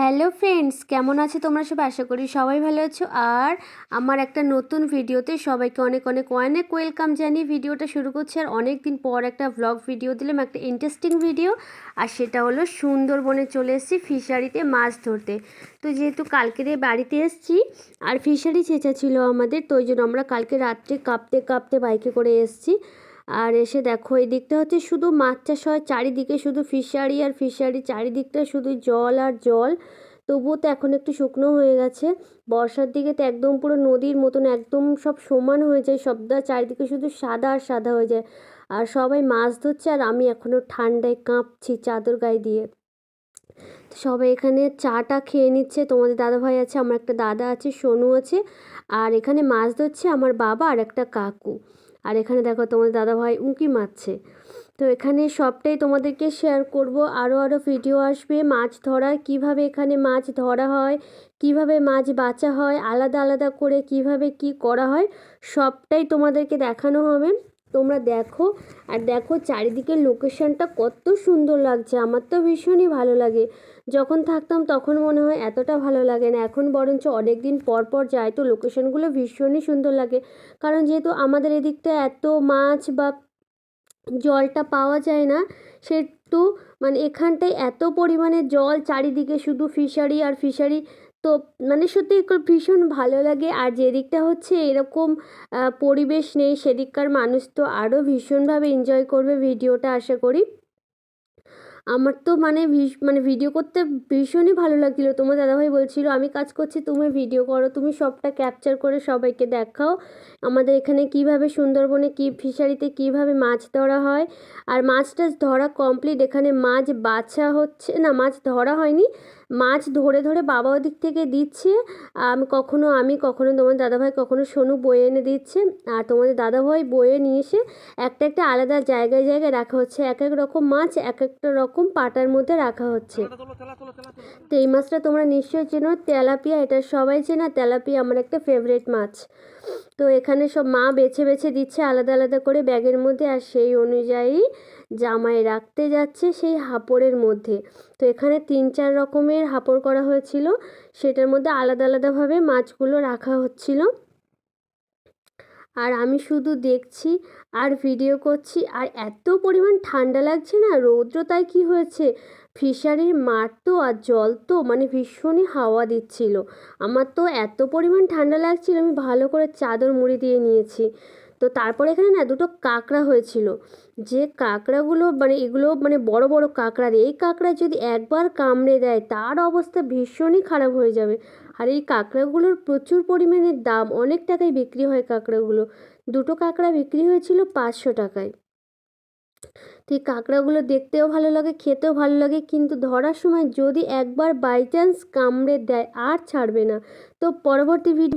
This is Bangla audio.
হ্যালো ফ্রেন্ডস, কেমন আছো তোমরা সব আশা করি সবাই ভালো আছো। আর আমার একটা নতুন ভিডিওতে সবাইকে অনেক অনেক অনেক ওয়েলকাম জানিয়ে ভিডিওটা শুরু করছি। আর অনেক দিন পর একটা ভ্লগ ভিডিও দিলাম, একটা ইন্টারেস্টিং ভিডিও আর সেটা হলো সুন্দরবনে চলে এসেছি ফিশারিতে মাছ ধরতে। তো যেহেতু কালকে দিয়ে বাড়িতে এসেছি, আর ফিশারি চেঁচা ছিল আমাদের, তো ওই জন্য আমরা কালকে রাত্রে কাঁপতে কাঁপতে বাইকে করে এসেছি। আর এসে দেখো, এই দিকটা হচ্ছে শুধু মাছ চাষ হয়, চারিদিকে শুধু ফিশারি আর ফিশারি চারিদিকটা শুধু জল আর জল। তবুও তো এখন একটু শুকনো হয়ে গেছে। বর্ষার দিকে তো একদম পুরো নদীর মতন, একদম সব সমান হয়ে যায়, সবটা চারিদিকে শুধু সাদা আর সাদা হয়ে যায়। আর সবাই মাছ ধরছে আর আমি এখনও ঠান্ডায় কাঁপছি চাদর গায়ে দিয়ে। সবাই এখানে চাটা খেয়ে নিচ্ছে। তোমাদের দাদা ভাই আছে, আমার একটা দাদা আছে, সোনু আছে। আর এখানে মাছ ধরছে আমার বাবা আর একটা কাকু। আর এখানে দেখো তোমাদের দাদাভাই উঁকি মারছে। তো এখানে সবটাই তোমাদেরকে শেয়ার করব। আরও আরও ভিডিও আসবে। মাছ ধরার, কীভাবে এখানে মাছ ধরা হয়, কীভাবে মাছ বাঁচা হয়, আলাদা আলাদা করে কীভাবে কি করা হয়, সবটাই তোমাদেরকে দেখানো হবে। তোমরা দেখো আর দেখো চারিদিকের লোকেশনটা কত সুন্দর লাগছে। আমার তো ভীষণই ভালো লাগে। যখন থাকতাম তখন মনে হয় এতটা ভালো লাগে না। এখন বরঞ্চ অনেক দিন পর পর যায় তো লোকেশনগুলো ভীষণই সুন্দর লাগে। কারণ যেহেতু আমাদের এদিকটা এত মাছ বা জলটা পাওয়া যায় না, সেহেতু মানে এখানটায় এত পরিমাণে জল চারিদিকে শুধু ফিশারি আর ফিশারি তো মানে সত্যি ভীষণ ভালো লাগে। আর যেদিকটা হচ্ছে এরকম পরিবেশ নেই, সেদিককার মানুষ তো আরও ভীষণভাবে এনজয় করবে ভিডিওটা, আশা করি। আমার তো মানে মানে ভিডিও করতে ভীষণই ভালো লাগছিল। তোমার দাদাভাই বলছিল, আমি কাজ করছি, তুমি ভিডিও করো, তুমি সবটা ক্যাপচার করে সবাইকে দেখাও। আমাদের এখানে কীভাবে সুন্দরবনে কী ফিশারিতে কীভাবে মাছ ধরা হয়। আর মাছ টাছ ধরা কমপ্লিট এখানে মাছ বাছা হচ্ছে, না মাছ ধরা হয়নি মাছ ধরে ধরে বাবা ওদিক থেকে দিচ্ছে। আমি কখনো আমি কখনো তোমার দাদাভাই কখনো সোনু বয়ে এনে দিচ্ছে। আর তোমাদের দাদাভাই বয়ে নিয়ে এসে একটা একটা আলাদা জায়গায় জায়গায় রাখা হচ্ছে। এক এক রকম মাছ এক একটা রকম পাটার মধ্যে রাখা হচ্ছে। তো এই মাছটা তোমরা নিশ্চয়ই চেনো। তেলাপিয়া এটা সবাই চেনা। তেলাপিয়া আমার একটা ফেভারেট মাছ। তো এখানে সব মা বেছে বেছে দিচ্ছে আলাদা আলাদা করে ব্যাগের মধ্যে আর সেই অনুযায়ী জামায় রাখতে যাচ্ছে সেই হাপড়ের মধ্যে। তো এখানে তিন চার রকমের হাপড় করা হয়েছিল। সেটার মধ্যে আলাদা আলাদাভাবে মাছগুলো রাখা হচ্ছিল। আর আমি শুধু দেখছি আর ভিডিও করছি। আর এত পরিমাণ ঠান্ডা লাগছে না, রৌদ্র তাই কী হয়েছে? ফিশারির মাঠ তো আর জল তো মানে ভীষণই হাওয়া দিচ্ছিল। আমার তো এত পরিমাণ ঠান্ডা লাগছিল, আমি ভালো করে চাদর মুড়ি দিয়ে নিয়েছি। তো তারপরে এখানে না দুটো কাঁকড়া হয়েছিল। যে কাঁকড়াগুলো মানে এগুলো মানে বড় বড় কাঁকড়া এই কাঁকড়া যদি একবার কামড়ে দেয়, তার অবস্থা ভীষণই খারাপ হয়ে যাবে। আর এই কাঁকড়াগুলোর প্রচুর পরিমাণে দাম, অনেক টাকায় বিক্রি হয় কাঁকড়াগুলো। দুটো কাঁকড়া বিক্রি হয়েছিল পাঁচশো টাকায়। তো এই কাঁকড়াগুলো দেখতেও ভালো লাগে, খেতেও ভালো লাগে, কিন্তু ধরার সময় যদি একবার বাই চান্স কামড়ে দেয়, আর ছাড়বে না। তো পরবর্তী ভিডিও